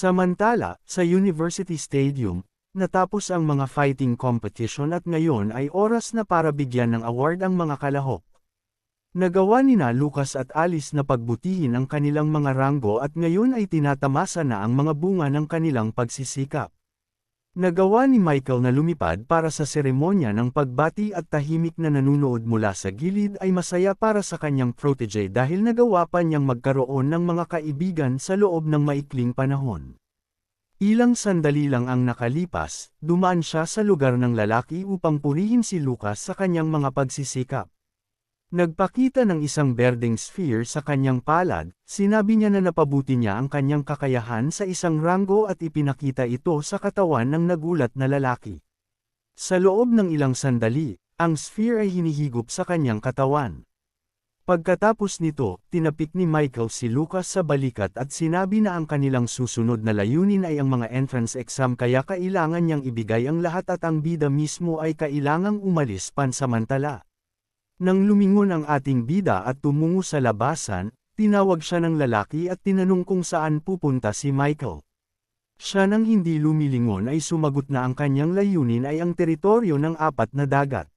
Samantala, sa University Stadium, natapos ang mga fighting competition at ngayon ay oras na para bigyan ng award ang mga kalahok. Nagawa ni na Lucas at Alice na pagbutihin ang kanilang mga ranggo at ngayon ay tinatamasa na ang mga bunga ng kanilang pagsisikap. Nagawa ni Michael na lumipad para sa seremonya ng pagbati at tahimik na nanunood mula sa gilid ay masaya para sa kanyang protege dahil nagawa pa niyang magkaroon ng mga kaibigan sa loob ng maikling panahon. Ilang sandali lang ang nakalipas, dumaan siya sa lugar ng lalaki upang purihin si Lucas sa kanyang mga pagsisikap. Nagpakita ng isang berdeng sphere sa kanyang palad, sinabi niya na napabuti niya ang kanyang kakayahan sa isang ranggo at ipinakita ito sa katawan ng nagulat na lalaki. Sa loob ng ilang sandali, ang sphere ay hinihigop sa kanyang katawan. Pagkatapos nito, tinapik ni Michael si Lucas sa balikat at sinabi na ang kanilang susunod na layunin ay ang mga entrance exam kaya kailangan niyang ibigay ang lahat at ang bida mismo ay kailangang umalis pansamantala. Nang lumingon ang ating bida at tumungo sa labasan, tinawag siya ng lalaki at tinanong kung saan pupunta si Michael. Siya nang hindi lumilingon ay sumagot na ang kanyang layunin ay ang teritoryo ng apat na dagat.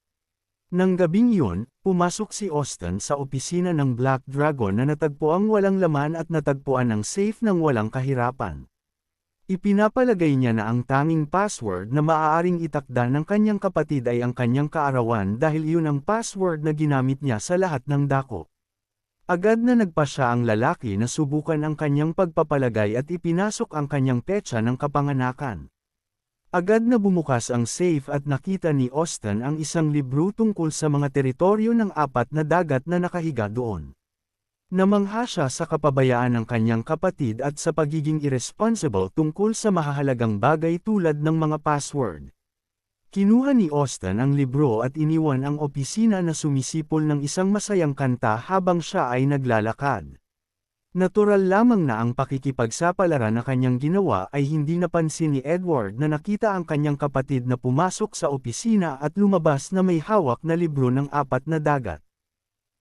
Nang gabing iyon, pumasok si Austin sa opisina ng Black Dragon na natagpuang walang laman at natagpuan ng safe ng walang kahirapan. Ipinapalagay niya na ang tanging password na maaaring itakda ng kanyang kapatid ay ang kanyang kaarawan dahil iyon ang password na ginamit niya sa lahat ng dako. Agad na nagpa siya ang lalaki na subukan ang kanyang pagpapalagay at ipinasok ang kanyang petsa ng kapanganakan. Agad na bumukas ang safe at nakita ni Austin ang isang libro tungkol sa mga teritoryo ng apat na dagat na nakahiga doon. Namangha siya sa kapabayaan ng kanyang kapatid at sa pagiging irresponsible tungkol sa mahahalagang bagay tulad ng mga password. Kinuha ni Austin ang libro at iniwan ang opisina na sumisipol ng isang masayang kanta habang siya ay naglalakad. Natural lamang na ang pakikipagsapalaran na kanyang ginawa ay hindi napansin ni Edward na nakita ang kanyang kapatid na pumasok sa opisina at lumabas na may hawak na libro ng apat na dagat.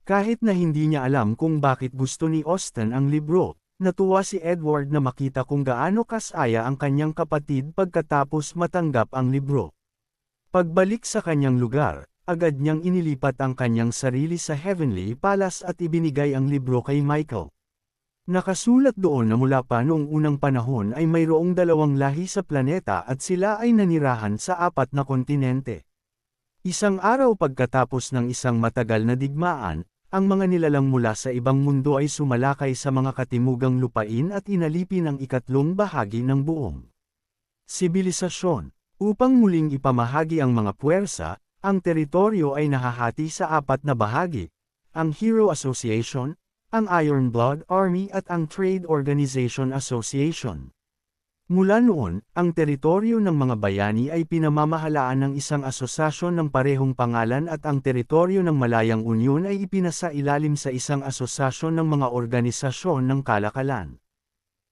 Kahit na hindi niya alam kung bakit gusto ni Austin ang libro, natuwa si Edward na makita kung gaano kasaya ang kanyang kapatid pagkatapos matanggap ang libro. Pagbalik sa kanyang lugar, agad niyang inilipat ang kanyang sarili sa Heavenly Palace at ibinigay ang libro kay Michael. Nakasulat doon na mula pa noong unang panahon ay mayroong dalawang lahi sa planeta at sila ay nanirahan sa apat na kontinente. Isang araw pagkatapos ng isang matagal na digmaan, ang mga nilalang mula sa ibang mundo ay sumalakay sa mga katimugang lupain at inalipin ang ikatlong bahagi ng buong sibilisasyon. Upang muling ipamahagi ang mga puwersa, ang teritoryo ay nahahati sa apat na bahagi, ang Hero Association, ang Iron Blood Army at ang Trade Organization Association. Mula noon, ang teritoryo ng mga bayani ay pinamamahalaan ng isang asosasyon ng parehong pangalan at ang teritoryo ng Malayang Unyon ay ipinasa ilalim sa isang asosasyon ng mga organisasyon ng kalakalan.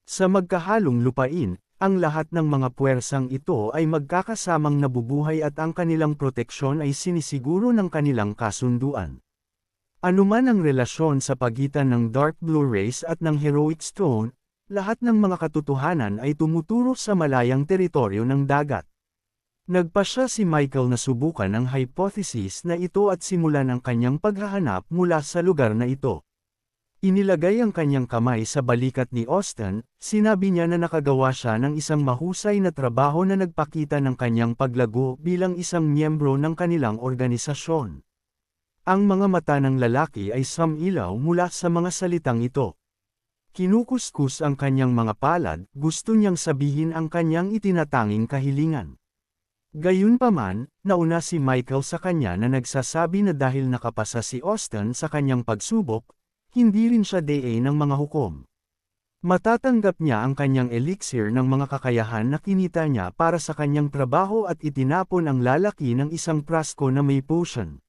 Sa magkahalong lupain, ang lahat ng mga puwersang ito ay magkakasamang nabubuhay at ang kanilang proteksyon ay sinisiguro ng kanilang kasunduan. Anuman ang relasyon sa pagitan ng Dark Blue Race at ng Heroic Stone, lahat ng mga katotohanan ay tumuturo sa malayang teritoryo ng dagat. Nagpa siya si Michael na subukan ang hypothesis na ito at simulan ang kanyang paghahanap mula sa lugar na ito. Inilagay ang kanyang kamay sa balikat ni Austin, sinabi niya na nakagawa siya ng isang mahusay na trabaho na nagpakita ng kanyang paglago bilang isang miyembro ng kanilang organisasyon. Ang mga mata ng lalaki ay samilaw mula sa mga salitang ito. Kinukuskus ang kanyang mga palad, gusto niyang sabihin ang kanyang itinatanging kahilingan. Gayunpaman, nauna si Michael sa kanya na nagsasabi na dahil nakapasa si Austin sa kanyang pagsubok, hindi rin siya DA ng mga hukom. Matatanggap niya ang kanyang elixir ng mga kakayahan na kinita niya para sa kanyang trabaho at itinapon ang lalaki ng isang prasko na may potion.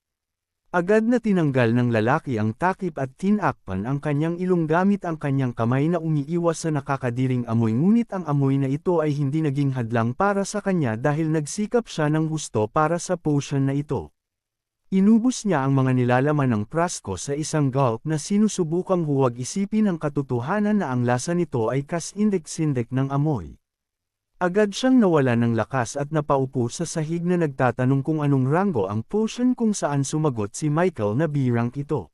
Agad na tinanggal ng lalaki ang takip at tinakpan ang kanyang ilong gamit ang kanyang kamay na umiiwas sa nakakadiring amoy ngunit ang amoy na ito ay hindi naging hadlang para sa kanya dahil nagsikap siya ng gusto para sa potion na ito. Inubos niya ang mga nilalaman ng prasko sa isang gulp na sinusubukang huwag isipin ang katotohanan na ang lasa nito ay kasindik-sindik ng amoy. Agad siyang nawala ng lakas at napaupo sa sahig na nagtatanong kung anong rango ang potion kung saan sumagot si Michael na B-rank ito.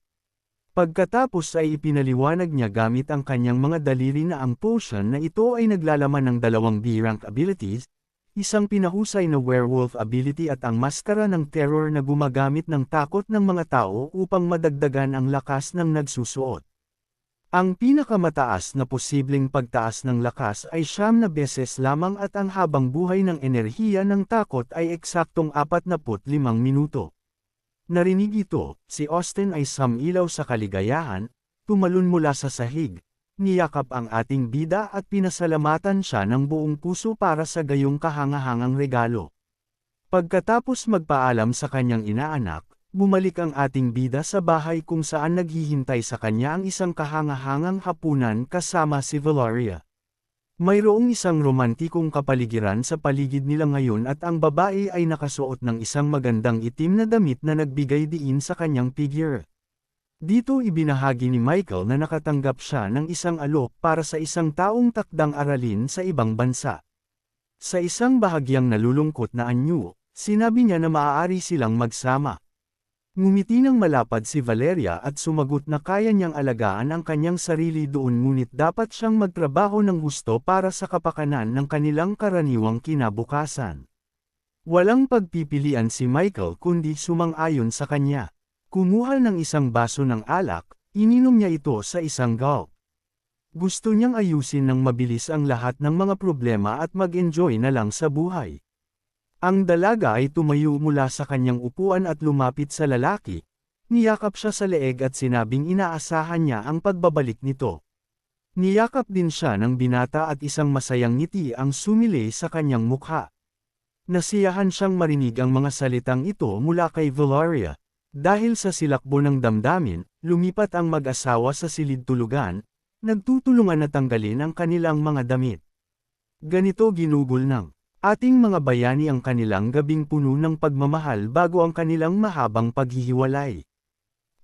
Pagkatapos ay ipinaliwanag niya gamit ang kanyang mga daliri na ang potion na ito ay naglalaman ng dalawang B-rank abilities, isang pinahusay na werewolf ability at ang maskara ng terror na gumagamit ng takot ng mga tao upang madagdagan ang lakas ng nagsusuot. Ang pinakamataas na posibleng pagtaas ng lakas ay siyam na beses lamang at ang habang buhay ng enerhiya ng takot ay eksaktong 45 minuto. Narinig ito, si Austin ay samilaw sa kaligayahan, tumalon mula sa sahig, niyakap ang ating bida at pinasalamatan siya ng buong puso para sa gayong kahangahangang regalo. Pagkatapos magpaalam sa kanyang inaanak, Bumalik ang ating bida sa bahay kung saan naghihintay sa kanya ang isang kahangahangang hapunan kasama si Valeria. Mayroong isang romantikong kapaligiran sa paligid nila ngayon at ang babae ay nakasuot ng isang magandang itim na damit na nagbigay diin sa kanyang figure. Dito ibinahagi ni Michael na nakatanggap siya ng isang alok para sa isang taong takdang aralin sa ibang bansa. Sa isang bahagyang nalulungkot na anyo, sinabi niya na maaari silang magsama. Ngumiti ng malapad si Valeria at sumagot na kaya niyang alagaan ang kanyang sarili doon ngunit dapat siyang magtrabaho ng gusto para sa kapakanan ng kanilang karaniwang kinabukasan. Walang pagpipilian si Michael kundi sumang-ayon sa kanya. Kumuha ng isang baso ng alak, ininom niya ito sa isang gulp. Gusto niyang ayusin ng mabilis ang lahat ng mga problema at mag-enjoy na lang sa buhay. Ang dalaga ay tumayo mula sa kanyang upuan at lumapit sa lalaki. Niyakap siya sa leeg at sinabing inaasahan niya ang pagbabalik nito. Niyakap din siya ng binata at isang masayang ngiti ang sumili sa kanyang mukha. Nasiyahan siyang marinig ang mga salitang ito mula kay Valeria. Dahil sa silakbo ng damdamin, lumipat ang mag-asawa sa silid tulugan, nagtutulungan na tanggalin ang kanilang mga damit. Ganito ginugol ng Ating mga bayani ang kanilang gabing puno ng pagmamahal bago ang kanilang mahabang paghihiwalay.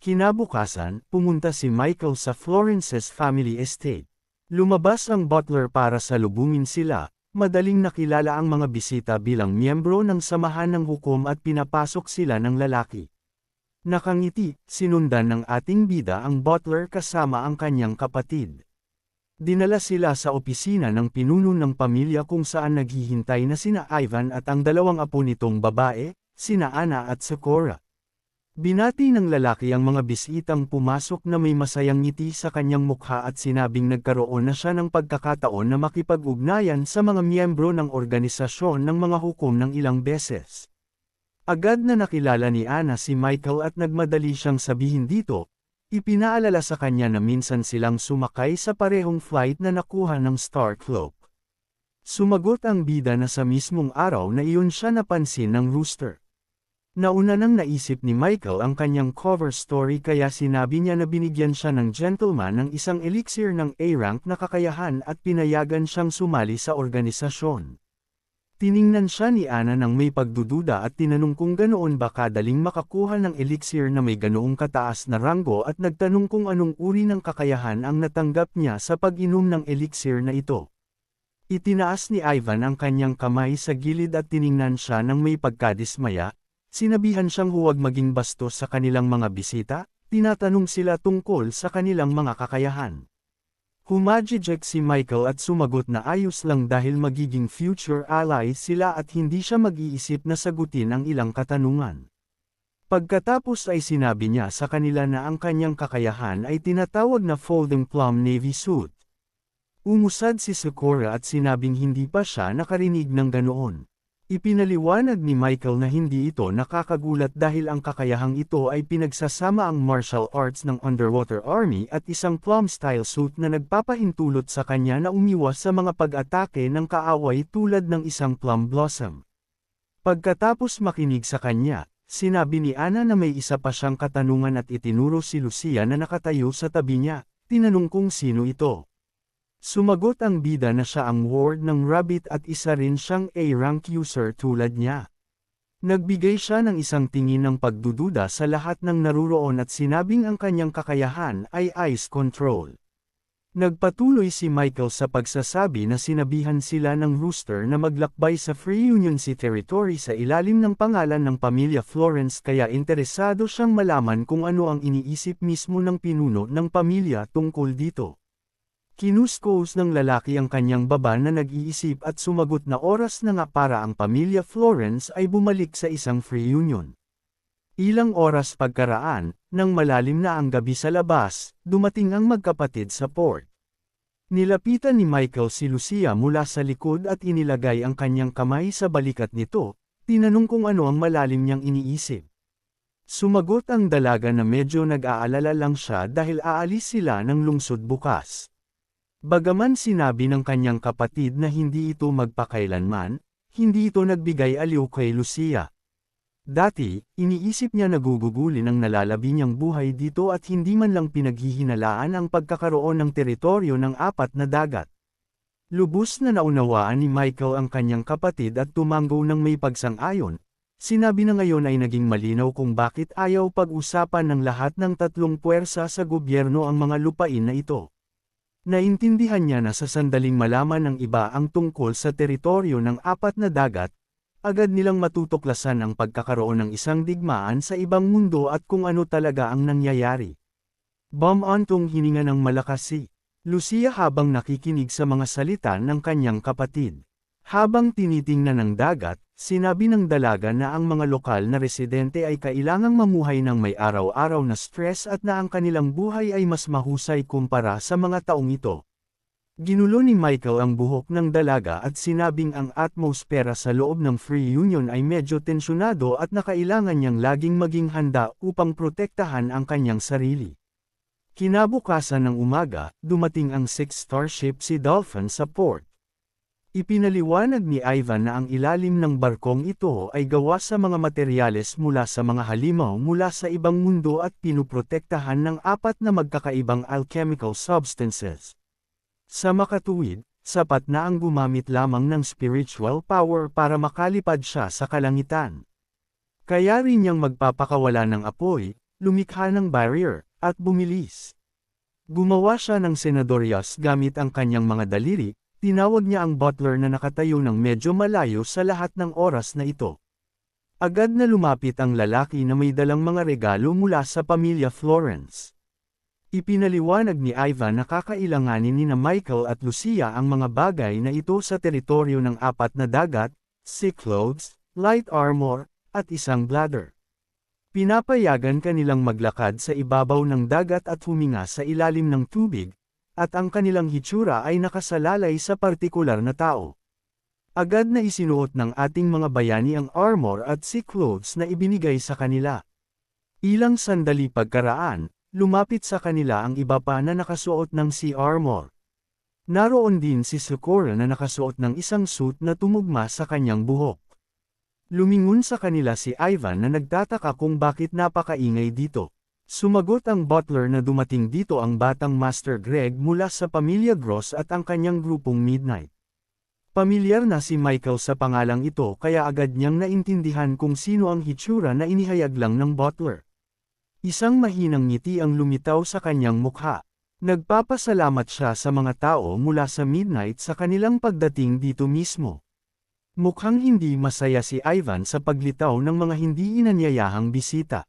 Kinabukasan, pumunta si Michael sa Florence's family estate. Lumabas ang butler para salubungin sila, madaling nakilala ang mga bisita bilang miyembro ng samahan ng hukom at pinapasok sila ng lalaki. Nakangiti, sinundan ng ating bida ang butler kasama ang kanyang kapatid. Dinala sila sa opisina ng pinuno ng pamilya kung saan naghihintay na sina Ivan at ang dalawang apo nitong babae, sina Ana at Sakura. Binati ng lalaki ang mga bisitang pumasok na may masayang ngiti sa kanyang mukha at sinabing nagkaroon na siya ng pagkakataon na makipag-ugnayan sa mga miyembro ng organisasyon ng mga hukom ng ilang beses. Agad na nakilala ni Ana si Michael at nagmadali siyang sabihin dito, Ipinaalala sa kanya na minsan silang sumakay sa parehong flight na nakuha ng Star Cloak. Sumagot ang bida na sa mismong araw na iyon siya napansin ng rooster. Nauna nang naisip ni Michael ang kanyang cover story kaya sinabi niya na binigyan siya ng gentleman ng isang elixir ng A-rank na kakayahan at pinayagan siyang sumali sa organisasyon. Tiningnan siya ni Ana ng may pagdududa at tinanong kung ganoon ba kadaling makakuha ng elixir na may ganoong kataas na ranggo at nagtanong kung anong uri ng kakayahan ang natanggap niya sa pag-inom ng elixir na ito. Itinaas ni Ivan ang kanyang kamay sa gilid at tiningnan siya ng may pagkadismaya, sinabihan siyang huwag maging bastos sa kanilang mga bisita, tinatanong sila tungkol sa kanilang mga kakayahan. Humajijek si Michael at sumagot na ayos lang dahil magiging future ally sila at hindi siya mag-iisip na sagutin ang ilang katanungan. Pagkatapos ay sinabi niya sa kanila na ang kanyang kakayahan ay tinatawag na folding plum navy suit. Umusad si Sakura at sinabing hindi pa siya nakarinig ng ganoon. Ipinaliwanag ni Michael na hindi ito nakakagulat dahil ang kakayahang ito ay pinagsasama ang martial arts ng Underwater Army at isang plum-style suit na nagpapahintulot sa kanya na umiwas sa mga pag-atake ng kaaway tulad ng isang plum blossom. Pagkatapos makinig sa kanya, sinabi ni Ana na may isa pa siyang katanungan at itinuro si Lucia na nakatayo sa tabi niya, tinanong kung sino ito. Sumagot ang bida na siya ang ward ng Rabbit at isa rin siyang A-rank user tulad niya. Nagbigay siya ng isang tingin ng pagdududa sa lahat ng naruroon at sinabing ang kanyang kakayahan ay ice control. Nagpatuloy si Michael sa pagsasabi na sinabihan sila ng rooster na maglakbay sa Free Union Sea Territory sa ilalim ng pangalan ng pamilya Florence kaya interesado siyang malaman kung ano ang iniisip mismo ng pinuno ng pamilya tungkol dito. Kinuskos ng lalaki ang kanyang baba na nag-iisip at sumagot na oras na nga para ang pamilya Florence ay bumalik sa isang Free Union. Ilang oras pagkaraan, nang malalim na ang gabi sa labas, dumating ang magkapatid sa port. Nilapitan ni Michael si Lucia mula sa likod at inilagay ang kanyang kamay sa balikat nito, tinanong kung ano ang malalim niyang iniisip. Sumagot ang dalaga na medyo nag-aalala lang siya dahil aalis sila ng lungsod bukas. Bagaman sinabi ng kanyang kapatid na hindi ito magpakailanman, hindi ito nagbigay aliw kay Lucia. Dati, iniisip niya nagugugulin ang nalalabi niyang buhay dito at hindi man lang pinaghihinalaan ang pagkakaroon ng teritoryo ng apat na dagat. Lubos na naunawaan ni Michael ang kanyang kapatid at tumango ng may pagsang-ayon. Sinabi na ngayon ay naging malinaw kung bakit ayaw pag-usapan ng lahat ng tatlong puwersa sa gobyerno ang mga lupain na ito. Naintindihan niya na sa sandaling malaman ng iba ang tungkol sa teritoryo ng apat na dagat, agad nilang matutuklasan ang pagkakaroon ng isang digmaan sa ibang mundo at kung ano talaga ang nangyayari. Bum-ontong hininga ng malakas si Lucia habang nakikinig sa mga salita ng kanyang kapatid. Habang tinitingnan ng dagat, sinabi ng dalaga na ang mga lokal na residente ay kailangang mamuhay ng may araw-araw na stress at na ang kanilang buhay ay mas mahusay kumpara sa mga taong ito. Ginulo ni Michael ang buhok ng dalaga at sinabing ang atmosfera sa loob ng Free Union ay medyo tensyonado at nakailangan niyang laging maging handa upang protektahan ang kanyang sarili. Kinabukasan ng umaga, dumating ang six-star ship si Dolphin sa port. Ipinaliwanag ni Ivan na ang ilalim ng barkong ito ay gawa sa mga materyales mula sa mga halimaw mula sa ibang mundo at pinuprotektahan ng apat na magkakaibang alchemical substances. Sa makatuwid, sapat na ang gumamit lamang ng spiritual power para makalipad siya sa kalangitan. Kaya rin niyang magpapakawala ng apoy, lumikha ng barrier, at bumilis. Gumawa siya ng senadoryas gamit ang kanyang mga daliri, tinawag niya ang butler na nakatayo ng medyo malayo sa lahat ng oras na ito. Agad na lumapit ang lalaki na may dalang mga regalo mula sa pamilya Florence. Ipinaliwanag ni Ivan na kakailanganin ni na Michael at Lucia ang mga bagay na ito sa teritoryo ng apat na dagat, sick clothes, light armor, at isang bladder. Pinapayagan kanilang maglakad sa ibabaw ng dagat at huminga sa ilalim ng tubig, at ang kanilang hitsura ay nakasalalay sa partikular na tao. Agad na isinuot ng ating mga bayani ang armor at sick clothes na ibinigay sa kanila. Ilang sandali pagkaraan, Lumapit sa kanila ang iba pa na nakasuot ng sea armor. Naroon din si Sakura na nakasuot ng isang suit na tumugma sa kanyang buhok. Lumingon sa kanila si Ivan na nagtataka kung bakit napakaingay dito. Sumagot ang butler na dumating dito ang batang Master Greg mula sa pamilya Gross at ang kanyang grupong Midnight. Pamilyar na si Michael sa pangalang ito kaya agad niyang naintindihan kung sino ang hitsura na inihayag lang ng butler. Isang mahinang ngiti ang lumitaw sa kanyang mukha. Nagpapasalamat siya sa mga tao mula sa midnight sa kanilang pagdating dito mismo. Mukhang hindi masaya si Ivan sa paglitaw ng mga hindi inanyayahang bisita.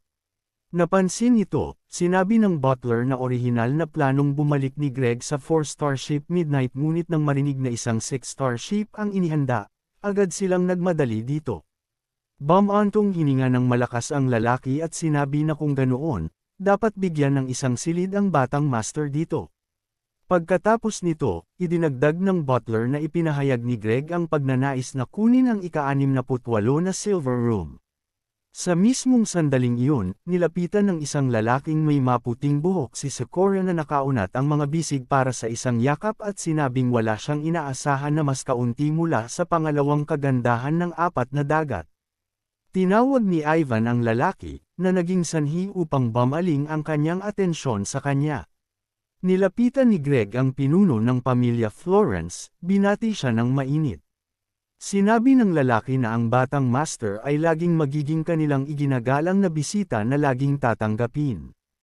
Napansin ito, sinabi ng butler na orihinal na planong bumalik ni Greg sa 4-star ship Midnight ngunit nang marinig na isang 6-star ship ang inihanda, agad silang nagmadali dito. Bumantong hininga ng malakas ang lalaki at sinabi na kung ganoon, dapat bigyan ng isang silid ang batang master dito. Pagkatapos nito, idinagdag ng butler na ipinahayag ni Greg ang pagnanais na kunin ang ika-68 na silver room. Sa mismong sandaling iyon, nilapitan ng isang lalaking may maputing buhok si Sakura na nakaunat ang mga bisig para sa isang yakap at sinabing wala siyang inaasahan na mas kaunti mula sa pangalawang kagandahan ng apat na dagat. Tinawag ni Ivan ang lalaki, na naging sanhi upang bamaling ang kanyang atensyon sa kanya. Nilapitan ni Greg ang pinuno ng pamilya Florence, binati siya ng mainit. Sinabi ng lalaki na ang batang master ay laging magiging kanilang iginagalang na bisita na laging tatanggapin.